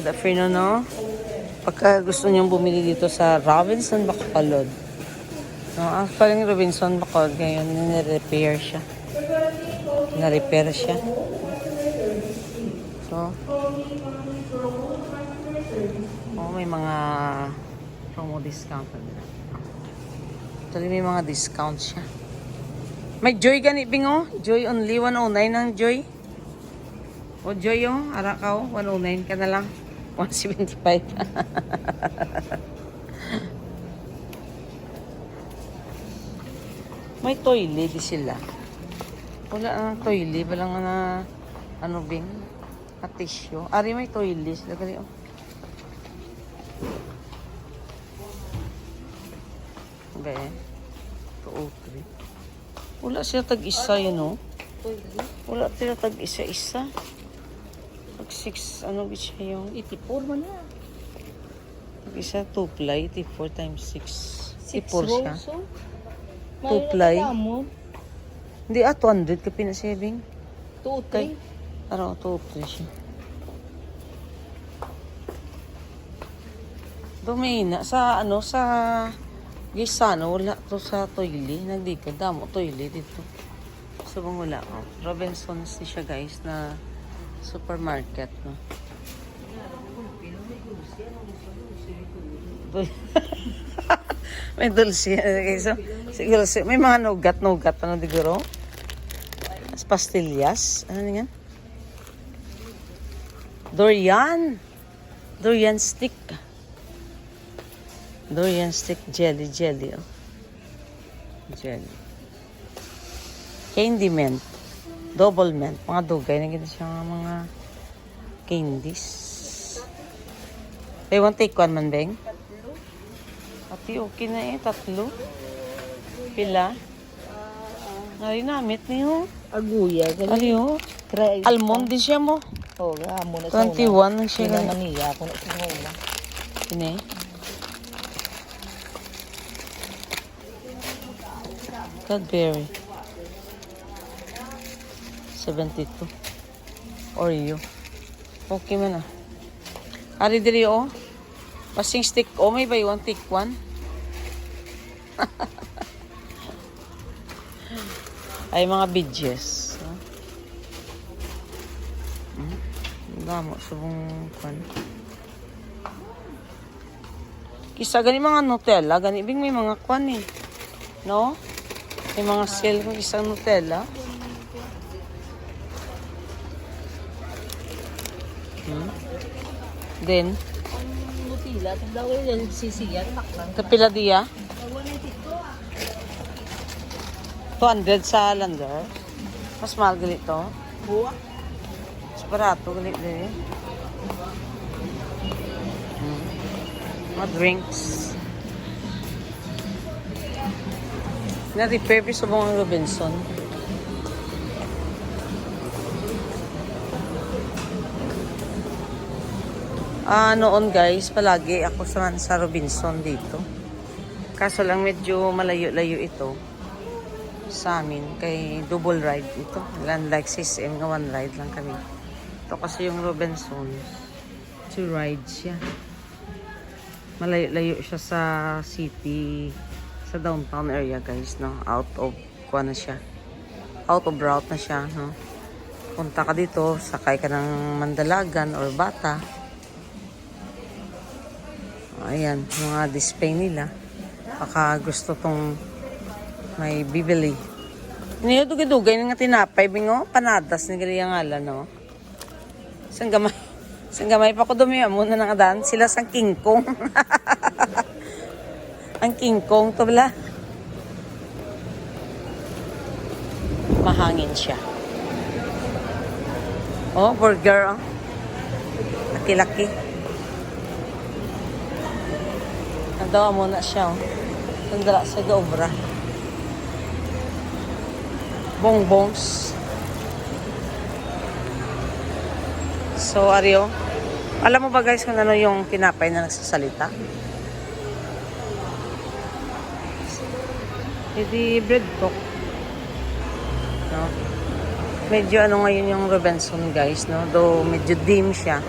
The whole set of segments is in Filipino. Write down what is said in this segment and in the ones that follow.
Good afternoon, no? Pagka gusto niyong bumili dito sa Robinson Bacolod. No, ang paling Robinson Bacolod ngayon, nire-repair siya. Na-repair siya. So, oh, may mga promo discount na nila. Actually, may mga discount siya. May Joy gani bingo. Joy only 109 ang Joy. O Joy oh, Arakaw, 109 ka na lang. 175. May toilet di sila. Wala nang toilet, wala nga na ano bing, at tissue. Ari may toilet sila gali oh. Be. Tuutri. Wala sila tag-isa yun oh. Wala sila tag-isa-isa. Pag six, ano ba siya yung... 84 man na. Pag isa, two ply, 84 times 6. 6 84 siya. rolls, oh. Two ply. mo. Hindi ah, 200 ka pinasaving. 2, Kay, ano, two ply siya. Dumina, sa ano, sa Gisano, wala to sa toilet. Nagdikad, damo toilet dito. So, bang wala ko. Robinsons ni siya guys na supermarket, no? May dulce. So, siguro, si- may mga nugat-nugat, ano, diguro? As pastillas. Ano yan? Durian. Durian stick. Durian stick jelly, jelly, oh. Jelly. Candy mint. Double mint. Mga dugay na gito siya nga mga candies. They want take one man, Beng? Ati, okay na eh. Tatlo. Pila? Ay, namit niyo. Aguya. Ay, oh. Try. Almond din siya mo. Oh, ga mo na sa 21 ang siya. Sila ganun. maniya ako na sa una. Ini. Cadbury. 72. Oreo. Okay man ah. Ari diri oh. Pasing stick oh may buy one take one. Ay mga bidges. No? Hmm? Ang Damo subong kwan. Kisa gani mga Nutella, gani bing may mga kwan eh. No? May mga sale kung isang Nutella. Then, Ang mutila, itong daw yung sisiyan, taklang. kapila diya? 200 sa lander. Mas mahal gali to. Buwa. Mas barato gali din. Hmm. Mga drinks. Na-repair sa mga Robinson. Ah, noon guys, palagi ako sa, sa Robinson dito. Kaso lang medyo malayo-layo ito sa amin kay double ride ito. Land like 6M nga one ride lang kami. Ito kasi yung Robinson. Two rides siya. Malayo-layo siya sa city, sa downtown area guys, no? Out of, kuha na siya. Out of route na siya, no? Punta ka dito, sakay ka ng Mandalagan or Bata. Ayan, mga display nila. Baka gusto tong may bibili. Niyo dugay-dugay nga tinapay bingo panadas ni gali ang ala no. Sang gamay. Sang gamay pa ko dumi mo na nang adan sila sang King Kong. ang King Kong to bala. Mahangin siya. Oh, burger oh. Laki-laki. Nadawa mo na siya oh. Sandala sa gaobra. Bongbongs. So, Ario, alam mo ba guys kung ano yung tinapay na nagsasalita? Hindi bread talk. No? Medyo ano ngayon yung Robinson guys, no? Though medyo dim siya.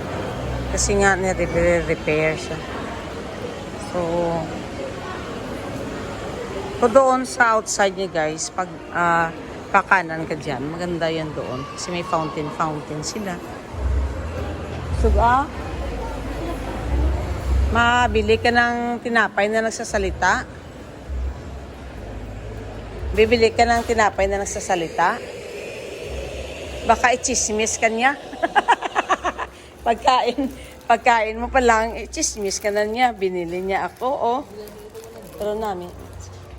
Kasi nga, nire-repair siya. So, so doon sa outside niya guys, pag ah, kakanan ka dyan, maganda yan doon. Kasi may fountain-fountain sila. So, ah, mabili ka ng tinapay na nagsasalita. Bibili ka ng tinapay na nagsasalita. Baka i-chismis ka niya. pagkain, pagkain mo pa lang, i-chismis ka na niya. Binili niya ako, oh. Pero namin,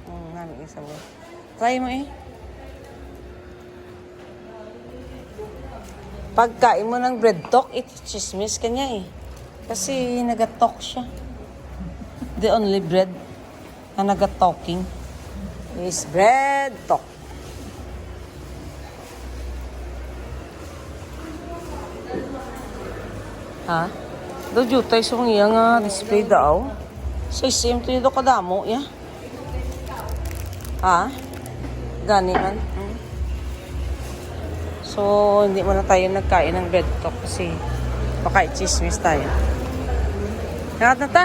um, namin isang Try mo eh. Pagkain mo ng bread talk, i-chismis ka niya eh. Kasi nag-talk siya. The only bread na nag-talking is bread talk. Ha? Do jutay sa iya nga display daw. Sa isim to do kadamo ya. Ha? Gani man. So, hindi mo na tayo nagkain ng bread talk kasi baka i-chismis tayo. Hangat na ta.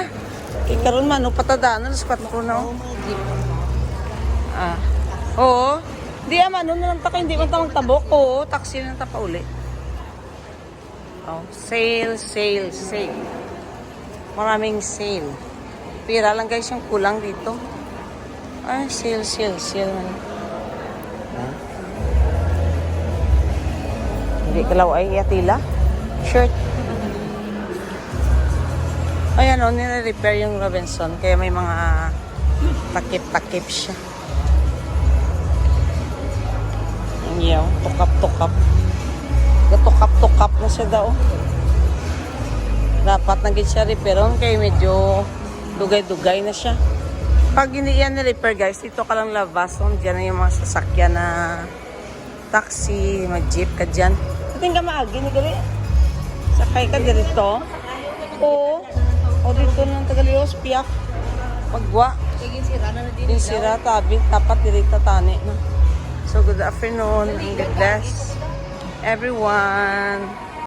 Ikaroon man, no, patadaan na, squat ko na. oh. Ah. Oo. Di ama, no, na lang ta hindi man ta magtabok. Oo, taxi na ta pa uli. Oh, sale, sale, sale. Maraming sale. Pira lang guys yung kulang dito. Ay, sale, sale, sale man. Ah. Hindi kalaw ay atila. Shirt. Ayan o, nire-repair yung Robinson. Kaya may mga takip-takip siya. Ang yaw, tukap-tukap. Gatukap-tukap na siya daw. Dapat naging siya repairon kaya medyo dugay-dugay na siya. Pag hindi yan na-repair guys, dito ka lang labason. Diyan na yung mga sasakyan na taxi, mag-jeep ka dyan. Ating ka maagi ni gali. Sakay ka dito. Oo. O dito ng Tagalios, piyak. Pagwa. Sira na din. Sira tabi, tapat dirita tani. No? So good afternoon God bless everyone.